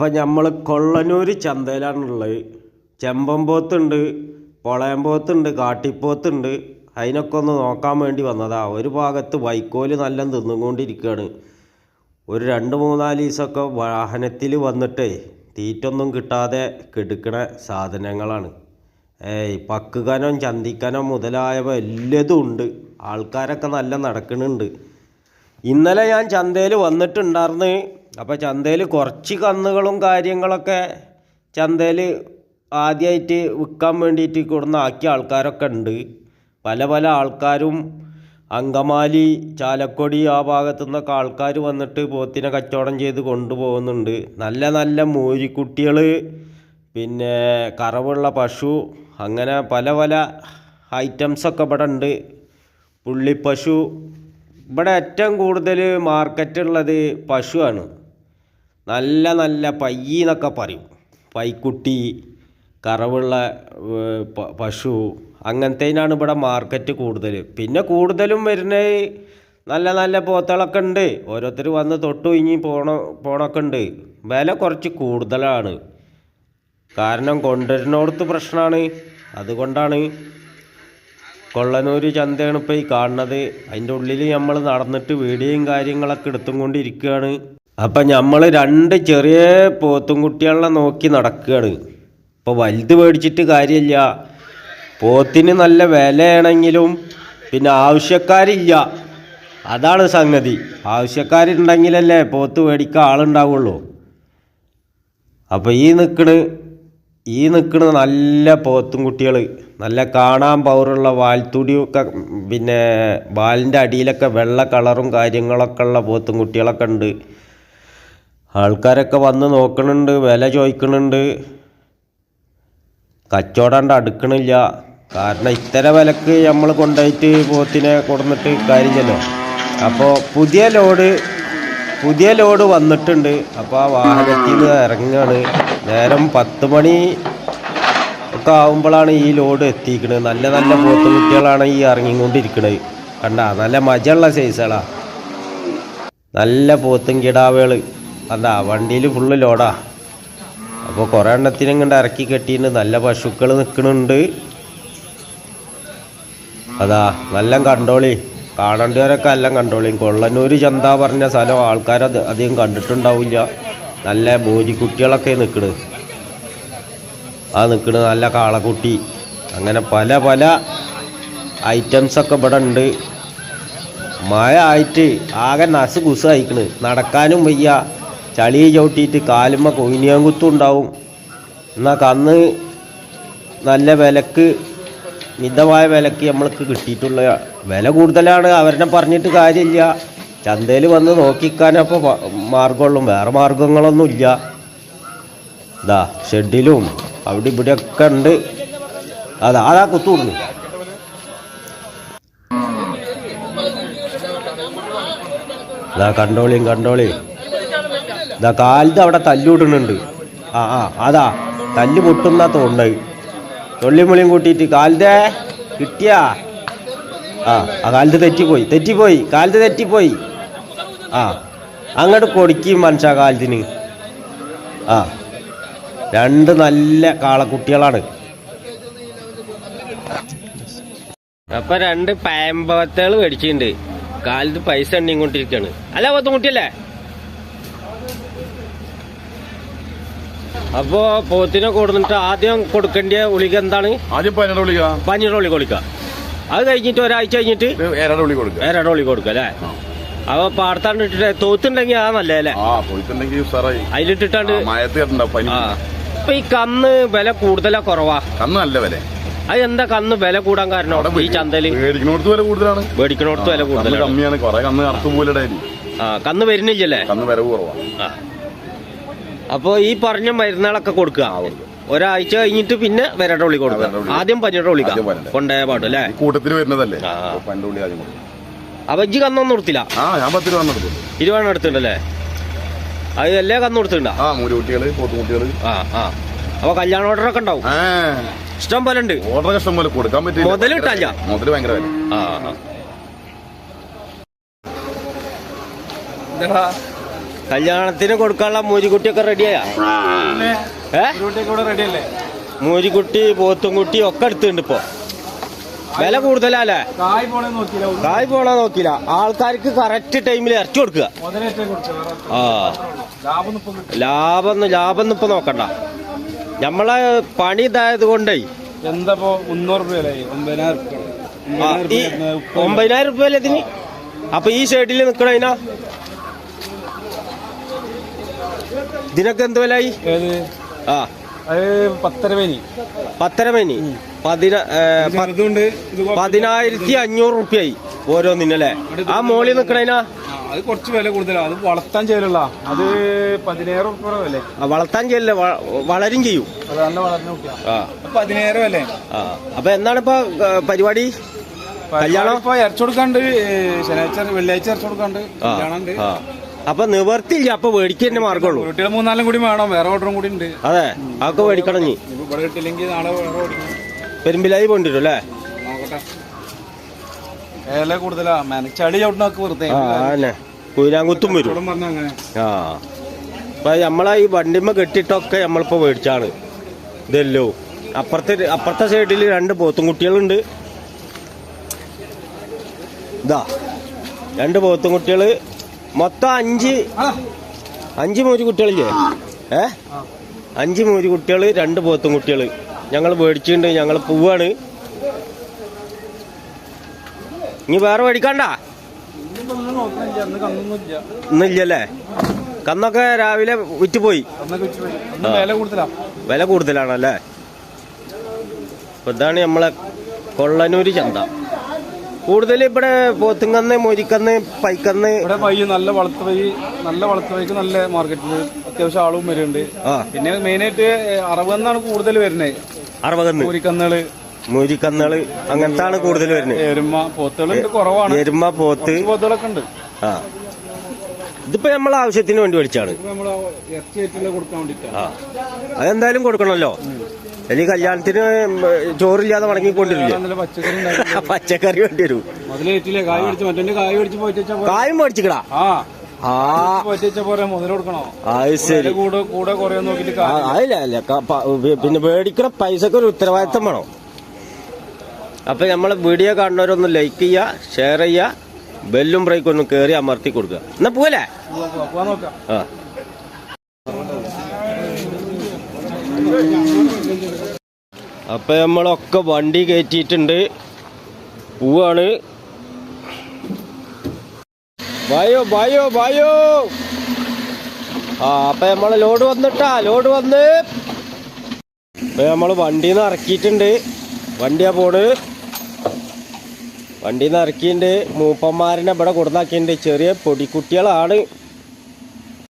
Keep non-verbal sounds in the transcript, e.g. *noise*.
അപ്പം നമ്മൾ കൊള്ളനൂർ ചന്തയിലാണുള്ളത്. ചെമ്പമ്പോത്തുണ്ട് പൊളയമ്പോത്തുണ്ട് കാട്ടിപ്പോത്തുണ്ട്. അതിനൊക്കെ ഒന്ന് നോക്കാൻ വേണ്ടി വന്നതാ. ഒരു ഭാഗത്ത് വൈക്കോൽ നല്ല തിന്നുകൊണ്ടിരിക്കുകയാണ് ഒരു രണ്ട് മൂന്നാൽ ദിവസമൊക്കെ വാഹനത്തിൽ വന്നിട്ടേ തീറ്റൊന്നും കിട്ടാതെ കെടുക്കണ സാധനങ്ങളാണ്. ഏയ് പക്കുകനം ചന്തിക്കനം മുതലായവ എല്ലതും ഉണ്ട്. ആൾക്കാരൊക്കെ നല്ല നടക്കുന്നുണ്ട് ഇന്നലെ ഞാൻ ചന്തയിൽ വന്നിട്ടുണ്ടായിരുന്നു അപ്പോൾ ചന്തയിൽ കുറച്ച് കന്നുകളും കാര്യങ്ങളൊക്കെ ചന്തയിൽ ആദ്യമായിട്ട് വിൽക്കാൻ വേണ്ടിയിട്ട് കൊടുന്ന് ആക്കിയ ആൾക്കാരൊക്കെ ഉണ്ട്. പല പല ആൾക്കാരും അങ്കമാലി ചാലക്കുടി ആ ഭാഗത്തു നിന്നൊക്കെ ആൾക്കാർ വന്നിട്ട് പോത്തിനെ കച്ചവടം ചെയ്ത് കൊണ്ടുപോകുന്നുണ്ട്. നല്ല നല്ല മൂരിക്കുട്ടികൾ പിന്നെ കറവുള്ള പശു അങ്ങനെ പല പല ഐറ്റംസൊക്കെ ഇവിടെ ഉണ്ട്. പുള്ളിപ്പശു ഇവിടെ ഏറ്റവും കൂടുതൽ മാർക്കറ്റുള്ളത് പശുവാണ്. നല്ല നല്ല പയ്യി എന്നൊക്കെ പറയും. പൈക്കുട്ടി കറവുള്ള പശു അങ്ങനത്തേനാണ് ഇവിടെ മാർക്കറ്റ് കൂടുതൽ. പിന്നെ കൂടുതലും വരുന്ന നല്ല നല്ല പോത്തളൊക്കെ ഉണ്ട്. ഓരോരുത്തർ വന്ന് തൊട്ടുയിഞ്ഞി പോണ പോണൊക്കെ ഉണ്ട് വില കുറച്ച് കൂടുതലാണ്. കാരണം കൊണ്ടുവരുന്നോടത്ത് പ്രശ്നമാണ് അതുകൊണ്ടാണ് കൊള്ളനൂർ ചന്തയാണ് ഇപ്പോൾ ഈ കാണുന്നത്. അതിന്റെ ഉള്ളിൽ നമ്മൾ നടന്നിട്ട് വീഡിയോയും കാര്യങ്ങളൊക്കെ എടുത്തും കൊണ്ടിരിക്കുകയാണ്. അപ്പം നമ്മൾ രണ്ട് ചെറിയ പോത്തും കുട്ടികളെ നോക്കി നടക്കുകയാണ് ഇപ്പോൾ വലുത് മേടിച്ചിട്ട് കാര്യമില്ല. പോത്തിന് നല്ല വിലയാണെങ്കിലും പിന്നെ ആവശ്യക്കാരില്ല. അതാണ് സംഗതി. ആവശ്യക്കാരുണ്ടെങ്കിലല്ലേ പോത്ത് മേടിക്കാൻ ആളുണ്ടാവുള്ളൂ. അപ്പോൾ ഈ നിൽക്കണ് ഈ നിൽക്കണ നല്ല പോത്തും കുട്ടികൾ നല്ല കാണാൻ പവറുള്ള വാൽത്തുടിയൊക്കെ പിന്നെ വാലിന്റെ അടിയിലൊക്കെ വെള്ള കളറും കാര്യങ്ങളൊക്കെ ഉള്ള പോത്തും കുട്ടികളൊക്കെ ഉണ്ട്. ആൾക്കാരൊക്കെ വന്ന് നോക്കണുണ്ട് വില ചോദിക്കണുണ്ട്. കച്ചവടം അടുക്കണില്ല. കാരണം ഇത്ര വിലക്ക് നമ്മൾ കൊണ്ടുപോയിട്ട് പോത്തിനെ കൊടുന്നിട്ട് കാര്യമില്ലല്ലോ. അപ്പോൾ പുതിയ ലോഡ് പുതിയ ലോഡ് വന്നിട്ടുണ്ട്. അപ്പോൾ ആ വാഹനത്തിൽ നിന്ന് ഇറങ്ങുകയാണ് നേരം പത്ത് മണി ഒക്കെ ആകുമ്പോഴാണ് ഈ ലോഡ് എത്തിക്കുന്നത് നല്ല നല്ല പോത്തുകുട്ടികളാണ് ഈ ഇറങ്ങിക്കൊണ്ടിരിക്കുന്നത് കണ്ട നല്ല മജയുള്ള സൈസുകളാണ് നല്ല പോത്തും കിടാവുകൾ കണ്ടാ വണ്ടിയിൽ ഫുള്ള് ലോഡാ അപ്പോൾ കുറേ എണ്ണത്തിനും കണ്ട് ഇറക്കി കെട്ടിയിട്ട് നല്ല പശുക്കൾ നിൽക്കണുണ്ട് അതാ നല്ല കണ്ടോളി. കാണേണ്ടവരൊക്കെ എല്ലാം കണ്ടോളിയും കൊള്ളന്നൂർ ചന്ത പറഞ്ഞ സ്ഥലം ആൾക്കാർ അധികം കണ്ടിട്ടുണ്ടാവില്ല. നല്ല ബോജിക്കുട്ടികളൊക്കെ നിൽക്കണ് ആ നിൽക്കണ് നല്ല കാളക്കുട്ടി. അങ്ങനെ പല പല ഐറ്റംസൊക്കെ ഇവിടെ ഉണ്ട് മഴ ആയിട്ട് ആകെ നസ് കുസ് അയക്കണ് നടക്കാനും വയ്യ. ചളി ചവിട്ടിയിട്ട് കാലുമ്മ കൊയിനിയാങ്കുത്തും ഉണ്ടാവും എന്നാൽ കന്ന് നല്ല വിലക്ക് മിതമായ വിലക്ക് നമ്മൾക്ക് കിട്ടിയിട്ടുള്ള വില കൂടുതലാണ്. അവരെ പറഞ്ഞിട്ട് കാര്യമില്ല. ചന്തയിൽ വന്ന് നോക്കിക്കാനപ്പോൾ മാർഗമുള്ളൂ വേറെ മാർഗങ്ങളൊന്നുമില്ല ഇതാ ഷെഡിലും അവിടെ ഇവിടെയൊക്കെ ഉണ്ട്. അതാ അതാ കുത്തുകൊടുന്നു ഇതാ കണ്ടോളിയും കണ്ടോളിയും. ഇതാ കാലിത് അവിടെ തല്ലുവിടുന്നുണ്ട്. ആ ആ അതാ തല്ല് പൊട്ടുന്ന തോന്നുന്നത്. തൊള്ളിമുളിയും കൂട്ടിയിട്ട് കാലിതേ കിട്ടിയാ? ആ ആ കാലത്ത് തെറ്റിപ്പോയി തെറ്റിപ്പോയി കാലത്ത് തെറ്റിപ്പോയി. ആ അങ്ങോട്ട് കൊടുക്കും മനുഷ്യ കാലത്തിന് ആ രണ്ട് നല്ല കാളക്കുട്ടികളാണ് അപ്പൊ രണ്ട് പയമ്പത്തകൾ മേടിച്ചിട്ടുണ്ട്. കാലത്ത് പൈസ എണ്ണിക്കൊണ്ടിരിക്കാണ് അല്ല പോത്തുംകുട്ടിയല്ലേ അപ്പോ പോത്തിനെ കൊടുത്തിട്ട് ആദ്യം കൊടുക്കേണ്ട ഉളിക്ക് എന്താണ്? ആദ്യം പഞ്ഞിയുടെ ഉള്ളി കൊടുക്കുക അത് കഴിഞ്ഞിട്ട് ഒരാഴ്ച കഴിഞ്ഞിട്ട് ഏരാട് വിളി കൊടുക്കുക കൊടുക്കുക അല്ലേ? അപ്പൊ പാടത്താണ്ട് ഇട്ടിട്ട് തോത്തുണ്ടെങ്കിൽ ആ നല്ലേ അല്ലേ? അതിലിട്ടിട്ടാണ്ട് അപ്പൊ ഈ കന്ന് വില കൂടുതലാ കുറവാ? കന്ന് നല്ല വില. അത് എന്താ കന്ന് വില കൂടാൻ കാരണം ഈ ചന്തയിൽ? മേടിക്കണോടത്ത് വില കൂടുതലാണ്. മേടിക്കണോടത്ത് വില കൂടുതലാണ്. കമ്മിയാണ്. കൊറേ കന്ന് പോലെ ആ കന്ന് വരുന്നില്ലല്ലേ? കന്ന് വില കുറവാണ് അപ്പൊ ഈ പറഞ്ഞ മരുന്നുകളൊക്കെ കൊടുക്കുക. ഒരാഴ്ച കഴിഞ്ഞിട്ട് പിന്നെ വരട്ട ഉള്ളി കൊടുക്കുക. ആദ്യം പഞ്ഞിട്ട ഉള്ളി കൊണ്ടേ പാട്ടു അല്ലേ? കൂട്ടത്തിൽ വരുന്നതല്ലേ. അപ്പൊ പണ്ട് ഉള്ളി ആദ്യം കൊടുക്കും. അപ്പൊ ഇജ്ജ് കന്നൊന്നും കൊടുത്തില്ല? ഇരുപതെണ്ണം എടുത്തിട്ടുണ്ടല്ലേ? അത് എല്ലാ കന്ന് കൊടുത്തിട്ടുണ്ടാ? ആ ആ അപ്പൊ കല്യാണ ഓർഡർ ഒക്കെ ഉണ്ടാവും? ആ. ഇഷ്ടം പോലെ ഉണ്ട്. ഓർഡർ ഇഷ്ടം പോലെ കൊടുക്കാൻ പറ്റില്ല മുതലിട്ടല്ല. മുതൽ ഭയങ്കര വില. ആ ആ. കല്യാണത്തിന് കൊടുക്കാനുള്ള മൂരിക്കുട്ടിയൊക്കെ റെഡിയായാ ഏ? മൂരിക്കുട്ടി പോത്തുംകുട്ടി ഒക്കെ എടുത്തുണ്ട് ഇപ്പൊ. വില കൂടുതലല്ലേ? കായ് പോണ നോക്കില്ല ആൾക്കാർക്ക് കറക്റ്റ് ടൈമിൽ ഇറച്ചി കൊടുക്കുക. ആ. ലാഭം ലാഭം ഇപ്പൊ നോക്കണ്ട. നമ്മളെ പണി ഇതായത് കൊണ്ടേ. എന്താപ്പോ മുന്നൂറ് രൂപ ഒമ്പതിനായിരം രൂപ അല്ലേ ഇതിന്? അപ്പൊ ഈ ഷേഡിൽ നിക്കണതിനാ ഇതിനൊക്കെ എന്ത് വിലയായി? ഏത്? ആ. പത്തര പേനി. പത്തര പതിനായിരത്തി അഞ്ഞൂറ് റുപ്യായി ഓരോന്നിനല്ലേ ആ മോളിൽ നിക്കണേനാ? ആ, അത് കുറച്ച് വില കൂടുതലാണ് അത് വളർത്താൻ ചെയ്യലുള്ള അത് പതിനായിരം ഉറുപ്പ വില വളർത്താൻ ചെയ്യല്ലേ വളരും ചെയ്യും. അല്ലേ? ആ. അപ്പൊ എന്താണ് ഇപ്പൊ പരിപാടി? കല്യാണം? ഇപ്പൊ ഇറച്ചു കൊടുക്കാണ്ട് ശനിയാഴ്ച വെള്ളിയാഴ്ച ഇറച്ചു കൊടുക്കാണ്ട് കല്യാണം അപ്പൊ നിവർത്തില്ല അപ്പൊ മേടിക്കന്നെ മാർഗമുള്ളൂ. വീട്ടിൽ മൂന്നാലും കൂടി വേണം വേറെ ഓർഡറും കൂടി ഉണ്ട്. അതെ അതൊക്കെ മേടിക്കണം നീ ഇപ്പൊ ഇവിടെ കിട്ടില്ലെങ്കിൽ നാളെ വേറെ ഓടിക്കണം പെരുമ്പിലായി അല്ലേ? നോക്കട്ടെ. ഏല കൂടുതലാ? ചളി വെറുതെ കുയിലാങ്കുത്തും വരും. ആ. അപ്പൊ നമ്മളെ ഈ വണ്ടിമ്മ കെട്ടിട്ടൊക്കെ നമ്മളിപ്പോ മേടിച്ചാണ് ഇതല്ലോ. അപ്പുറത്തെ അപ്പുറത്തെ സൈഡിൽ രണ്ട് പോത്തും കുട്ടികളുണ്ട്. ഇതാ. രണ്ട് പോത്തും കുട്ടികൾ മൊത്തം അഞ്ച് അഞ്ച് മൂരി കുട്ടികളില്ലേ? ഏ? അഞ്ച് മൂരി കുട്ടികൾ രണ്ട് പോത്തും കുട്ടികൾ ഞങ്ങൾ മേടിച്ചിട്ടുണ്ട് ഞങ്ങൾ പോവാണ്. ഇനി വേറെ മേടിക്കണ്ട? ഇന്നില്ലല്ലേ? കന്നൊക്കെ രാവിലെ വിറ്റുപോയി വില കൂടുതലാണല്ലേ? ഇപ്പൊ ഇതാണ് നമ്മളെ കൊള്ളനൂര് ചന്ത. കൂടുതൽ ഇവിടെ പോത്തുങ്കന്ന് മൊരിക്കന്ന് പൈക്കന്ന്. ഇവിടെ പയ്യ നല്ല വളർത്ത് നല്ല വളർത്ത് നല്ല മാർക്കറ്റിൽ അത്യാവശ്യം ആളും വരുന്നുണ്ട്. പിന്നെ പിന്നെ മെയിനായിട്ട് അറുപതെന്നാണ് കൂടുതൽ വരുന്നത് അറുപതെന്ന്. മൊരിക്കന്നുകൾ. മൊരിക്കന്നുകൾ അങ്ങനത്തെ ആണ് കൂടുതൽ വരുന്നത് എരുമ പോത്തുകൾ കുറവാണ്. എരുമ പോത്ത്. പോത്തുകളൊക്കെ ഉണ്ട്. ആ. ഇതിപ്പോ നമ്മളെ ആവശ്യത്തിന് വേണ്ടി മേടിച്ചാണ് അതെന്തായാലും കൊടുക്കണമല്ലോ അല്ലെങ്കിൽ കല്യാണത്തിന് ചോറില്ലാതെ മടങ്ങിക്കൊണ്ടിരിക്കും *laughs* പച്ചക്കറി വേണ്ടി വരും. കായ് മേടിച്ചിക്കടാ. പിന്നെ മേടിക്കണ പൈസക്ക് ഒരു ഉത്തരവാദിത്തം വേണം. അപ്പൊ നമ്മളെ വീഡിയോ കാണുന്നവരൊന്ന് ലൈക്ക് ചെയ്യുക ഷെയർ ചെയ്യുക ബെല്ലും ബ്രേക്കും ഒന്ന് കയറി അമർത്തി കൊടുക്കുക. എന്നാ പോലെ ആ. അപ്പൊ നമ്മളൊക്കെ വണ്ടി കയറ്റിയിട്ടുണ്ട് പോവാണ്. വായോ വായോ വായോ. ആ അപ്പൊ നമ്മൾ ലോഡ് വന്നിട്ടാ ലോഡ് വന്ന്. അപ്പൊ നമ്മൾ വണ്ടിന്ന് ഇറക്കിയിട്ടുണ്ട്. വണ്ടിയാ പോണ്. വണ്ടിന്ന് ഇറക്കിയിട്ടുണ്ട് മൂപ്പന്മാരനെ ഇവിടെ കൊടുന്നാക്കിയിട്ടുണ്ട് ചെറിയ പൊടിക്കുട്ടികളാണ്.